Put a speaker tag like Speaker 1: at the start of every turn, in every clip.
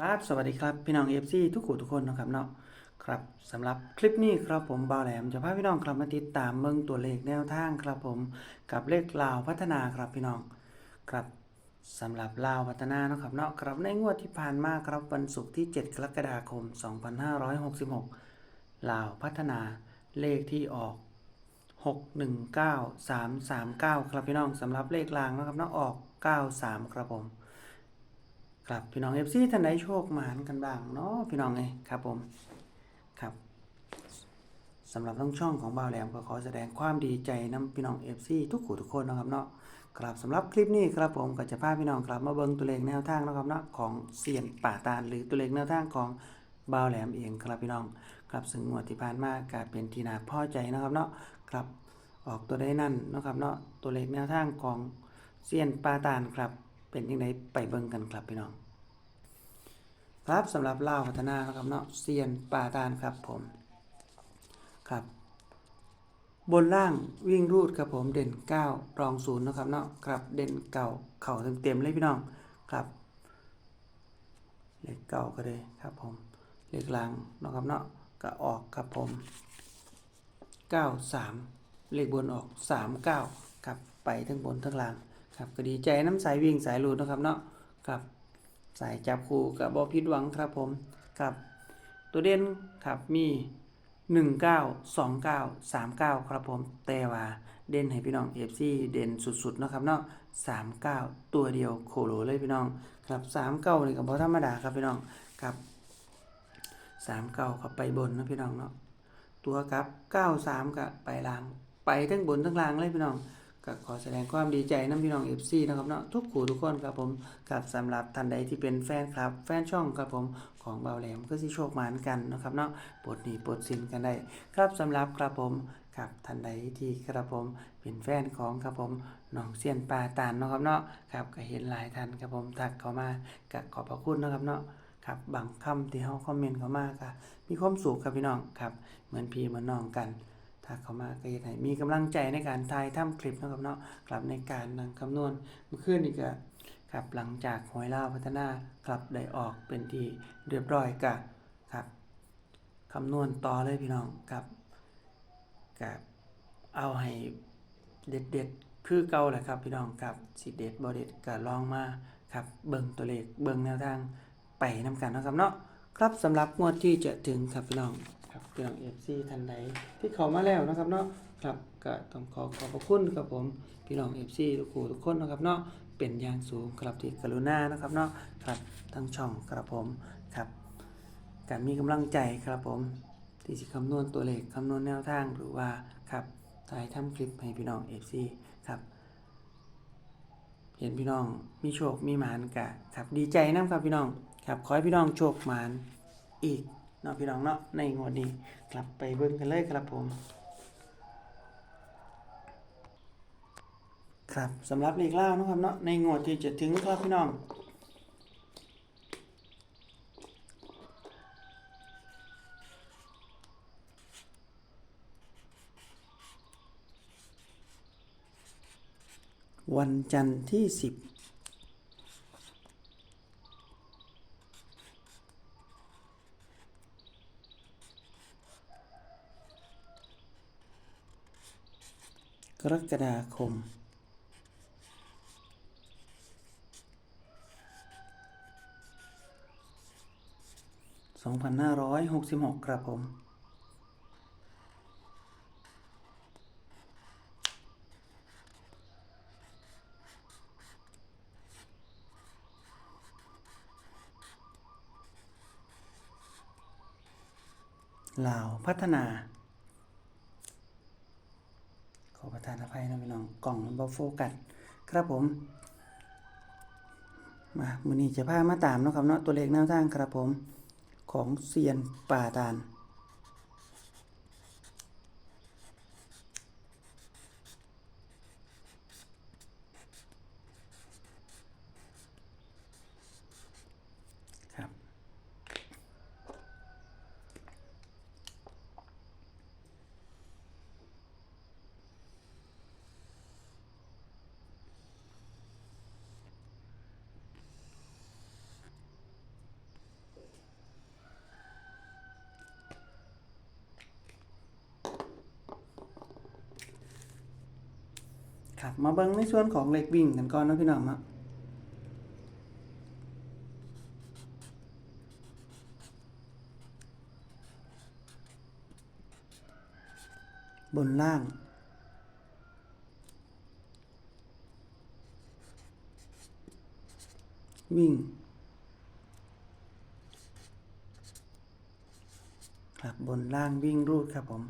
Speaker 1: ครับสวัสดีครับพี่น้องเอฟซีทุกคู่ทุกคนนะครับเนาะครับสำหรับคลิปนี้ครับผมบ่าวแหลมจะพาพี่น้องครับมาติดตามเมืองตัวเลขแนวทางครับผมกับเลขลาวพัฒนาครับพี่น้องครับสำหรับลาวพัฒนาเนาะครับเนาะครับในงวดที่ผ่านมาครับวันศุกร์ที่ 7 กรกฎาคม 2566ลาวพัฒนาเลขที่ออก 619339 ครับพี่น้องสำหรับเลขลางนะครับเนาะออก 93 ครับผม ครับพี่น้องเอฟซีท่านใดโชคมาหารกันบ้างเนาะพี่น้องไงครับผมครับสำหรับทั้งช่องของบ่าวแหลมก็ขอแสดงความดีใจนํพี่น้องเอฟซีทุกคู่ทุกคนนะครับเนาะครับสำหรับคลิปนี้ครับผมก็จะพาพี่น้องครับมาเบิ่งตัวเลขแนวทางนะครับเนาะของเซียนป่าตาลหรือตัวเลขแนวทางของบ่าวแหลมเองครับพี่น้องครับซึ่งงวดที่ผ่านมาก็เป็นทีน่าพอใจนะครับเนาะครับออกตัวได้นั่นนะครับเนาะตัวเลขแนวทางของเซียนป่าตาลครับ เป็นยังไงไปเบิ่งกันครับพี่น้อง ครับสำหรับเล่าวพัฒนานะครับเนาะเซียนป่าตาลครับผมครับ บนล่างวิ่งรูดครับผมเด่น 9 รองศูนย์นะครับเนาะครับเด่นเก่าเข่าเต็มๆเลยพี่น้องครับเลขเก่าก็เลยครับผมเลขล่างนะครับเนาะก็ออกครับผม 93 เลขบนออก 39 ครับไปทั้งบนทั้งล่าง ครับก็ดีใจน้ำสายวิ่งสายรูดนะครับเนาะครับสายจับคู่กับบอพิดหวังครับผมครับตัวเด่นครับมี 1 9 2 9 3 9 ครับผมแต่ว่าเด่นให้พี่น้อง FC เด่นสุดๆนะครับเนาะ3 9 ตัวเดียวโคโลเลยพี่น้องครับ3 9นี่ก็บ่ธรรมดาครับพี่น้องครับ3 9ครับไปบนนะพี่น้องเนาะตัวครับ 9 3กับไปล่างไปทั้งบนทั้งล่างเลยพี่น้อง ก็ขอแสดงความดีใจน้ำพี่น้อง FC นะครับเนาะทุกขู่ทุกคนครับผมกับสำหรับท่านใดที่เป็นแฟนคลับ แฟนช่องครับผมของเบาแหลมก็สิโชคหมานกันนะครับเนาะปลดหนี้ปลดสินกันได้ครับสำหรับครับผมครับท่านใดที่ครับผมเป็นแฟนของครับผมน้องเซียนปลาตานนะครับเนาะครับก็เห็นหลายท่านครับผมทักเข้ามาก็ขอบพระคุณนะครับเนาะครับบางคำที่เฮาคอมเมนต์เข้ามาก็มีความสุขครับพี่น้องครับเหมือนพี่เหมือนน้องกัน ถ้าเขามาก็เฮ็ดให้มีกำลังใจในการถ่ายทำคลิปนะครับเนาะกลับในการนังคำนวณเมื่อคืนนี่ก็ครับหลังจากหวยลาวพัฒนากลับได้ออกเป็นที่เรียบร้อยก็ครับคำนวณต่อเลยพี่น้องครับกับเอาให้เด็ดๆคือเก่าแหละครับพี่น้องครับสิเด็ดบ่เด็ดก็ลองมาครับเบิ่งตัวเลขเบิ่งแนวทางไปนำกันนะครับเนาะครับสำหรับงวดที่จะถึงครับพี่น้อง ครับพี่น้องเอฟซีท่านใดที่เข้ามาแล้วนะครับเนาะครับก็ต้องขอขอบพระคุณครับผมพี่น้องเอฟซีทุกคู่ทุกคนนะครับเนาะเป็นอย่างสูงครับที่กรุณานะครับเนาะครับทั้งช่องครับผมครับการมีกำลังใจครับผมที่จะคำนวณตัวเลขคำนวณแนวทางหรือว่าครับถ่ายทำคลิปให้พี่น้องเอฟซีครับเห็นพี่น้องมีโชคมีหมานกะครับดีใจนะครับพี่น้องครับขอให้พี่น้องโชคหมานอีก เนาะพี่น้องเนาะในงวดนี้กลับไปเบิ่งกันเลยครับผมครับสำหรับเลขล่านะครับเนาะในงวดที่จะถึงครับพี่น้องวันจันทร์ที่ 10 รกฎาคม สองพันห้าร้อยหกสิบหกครับผมลาวพัฒนาาระทานอภัยนะพี่น้องกล่องมันบ่โฟกัสครับผม มามือนี้จะพามาตามนะครับเนาะตัวเลขแนวทางครับผม ของเซียนป่าตาล ครับ ค ครับมาเบิ่งในส่วนของเลขวิ่งกันก่อนนะพี่น้องนะบนล่าง วิ่ง ครับบนล่างวิ่งรูดครับผม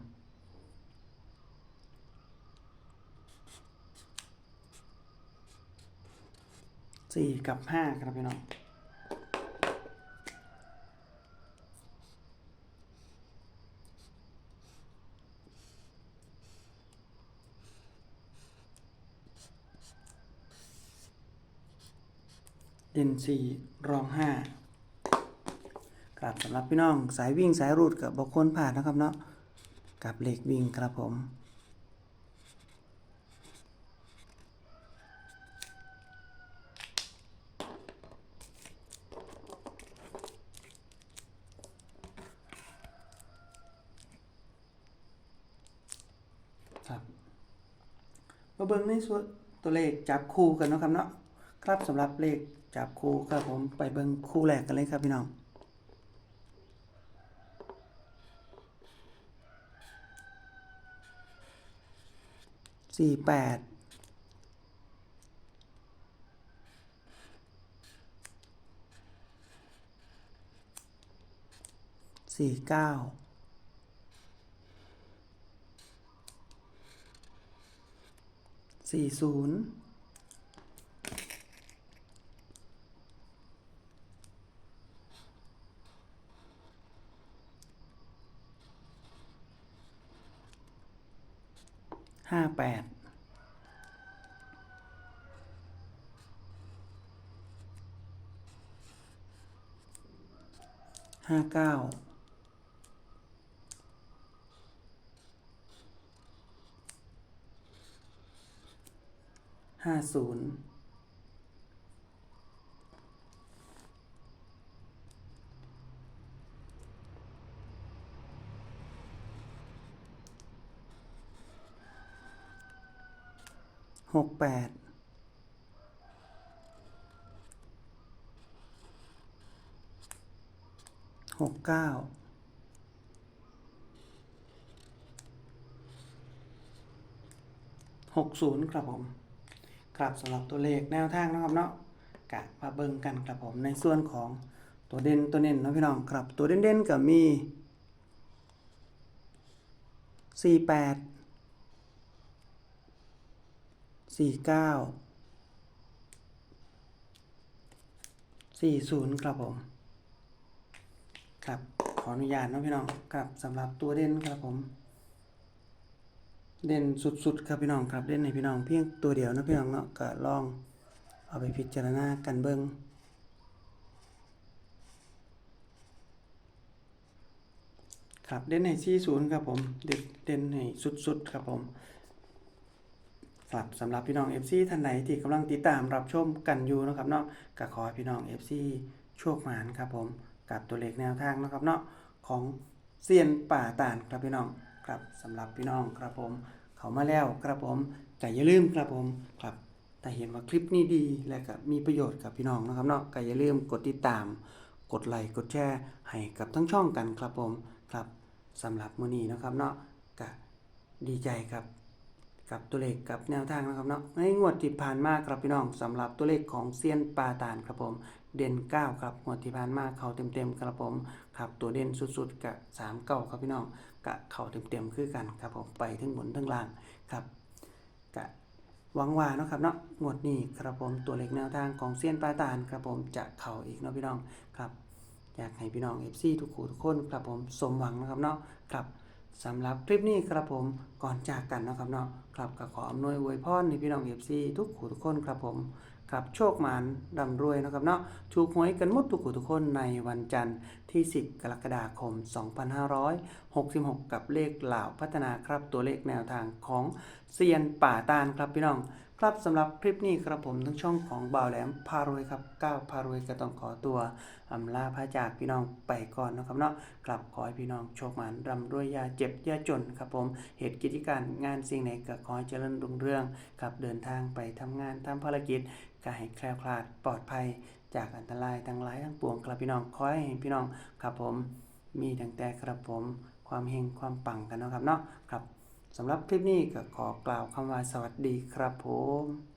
Speaker 1: สี่กับห้าครับพี่น้องเด่นสี่รองห้าครับสำหรับพี่น้องสายวิ่งสายรูดกับบกคนผ่านนะครับเนาะกับเหล็กวิ่งครับผม มาเบิ่งในส่วนตัวเลขจับคู่กันนะครับเนาะครับสำหรับเลขจับคู่ครับผมไปเบิ่งคู่แรกกันเลยครับพี่น้องสี่แปดสี่เก้า สี่ศูนย์ห้าแปดห้าเก้า ห้าศูนย์หกแปดหกเก้าหกศูนย์ครับผม ครับสำหรับตัวเลขแนวทางนะครับเนาะกะมาเบิ่งกันครับผมในส่วนของตัวเด่นตัวเน้นนะพี่น้องครับตัวเด่นๆก็มี 48 49 40 ครับผม ครับ ขออนุญาตนะพี่น้องครับสำหรับตัวเด่นครับผม เด่นสุดๆครับพี่น้องครับเด่นในพี่น้องเพียงตัวเดียวนะพี่น้องเนาะก็ลองเอาไปพิจารณากันเบิ่งครับเด่นในที่ศูนย์ครับผมเด่นเด่นในสุดๆครับผมครับสำหรับพี่น้อง FC ท่านไหนที่กำลังติดตามรับชมกันอยู่นะครับเนาะก็ขอให้พี่น้อง FC โชคหมานครับผมกับตัวเลขแนวทางนะครับเนาะของเซียนป่าตานครับพี่น้อง ครับสำหรับพี่น้องครับผม เขามาแล้วครับผมก็อย่าลืมครับผมครับแต่เห็นว่าคลิปนี้ดีและก็มีประโยชน์กับพี่น้องนะครับเนาะก็อย่าลืมกดติดตาม กดไลค์กดแชร์ให้กับทั้งช่องกันครับผมครับสำหรับมื้อนี้นะครับเนาะก็ดีใจครับ กับตัวเลขกับแนวทางนะครับเนาะในงวดที่ผ่านมาครับพี่น้องสำหรับตัวเลขของเซียนปาตานครับผม เด่น 9 ครับงวดที่ผ่านมาเขาเต็มๆครับผมครับตัวเด่นสุดๆกับ3เก้าครับพี่น้องกะเขาเต็มๆคือกันครับผมไปทั้งบนทั้งล่างครับกะหวังว่านะครับเนาะงวดนี้ครับผมตัวเลขแนวทางของเซียนปาตานครับผมจะเข้าอีกเนาะพี่น้องครับอยากให้พี่น้อง FC ทุกคู่ทุกคนครับผมสมหวังนะครับเนาะครับ สำหรับคลิปนี้ครับผมก่อนจากกันนะครับเนาะครับก็ขออำนวยอวยพรในพี่น้องเอฟซีทุกขู่ทุกคนครับผมครับโชคหมานร่ำรวยนะครับเนาะถูกหวยกันหมดทุกขู่ทุกคนในวันจันทร์ที่ 10 กรกฎาคม 2566 กับเลขเหล่าพัฒนาครับตัวเลขแนวทางของเซียนป่าตานครับพี่น้อง ครับสำหรับคลิปนี้ครับผมทั้งช่องของบ่าวแหลมพารวยครับก้าวพารวยก็ต้องขอตัวอำลาพระจากพี่น้องไปก่อนนะครับเนาะกลับขอให้พี่น้องโชคหมานร่ำรวยยาเจ็บยาจนครับผมเหตุกิจการงานสิ่งไหนก็ขอให้เจริญรุ่งเรืองครับเดินทางไปทำงานทำภารกิจก็ให้แคล้วคลาดปลอดภัยจากอันตรายทั้งหลายทั้งปวงครับพี่น้องขอให้พี่น้องครับผมมีตั้งแต่ครับผมความเฮงความปังกันเนาะครับเนาะครับ สำหรับคลิปนี้ก็ขอกล่าวคำว่าสวัสดีครับผม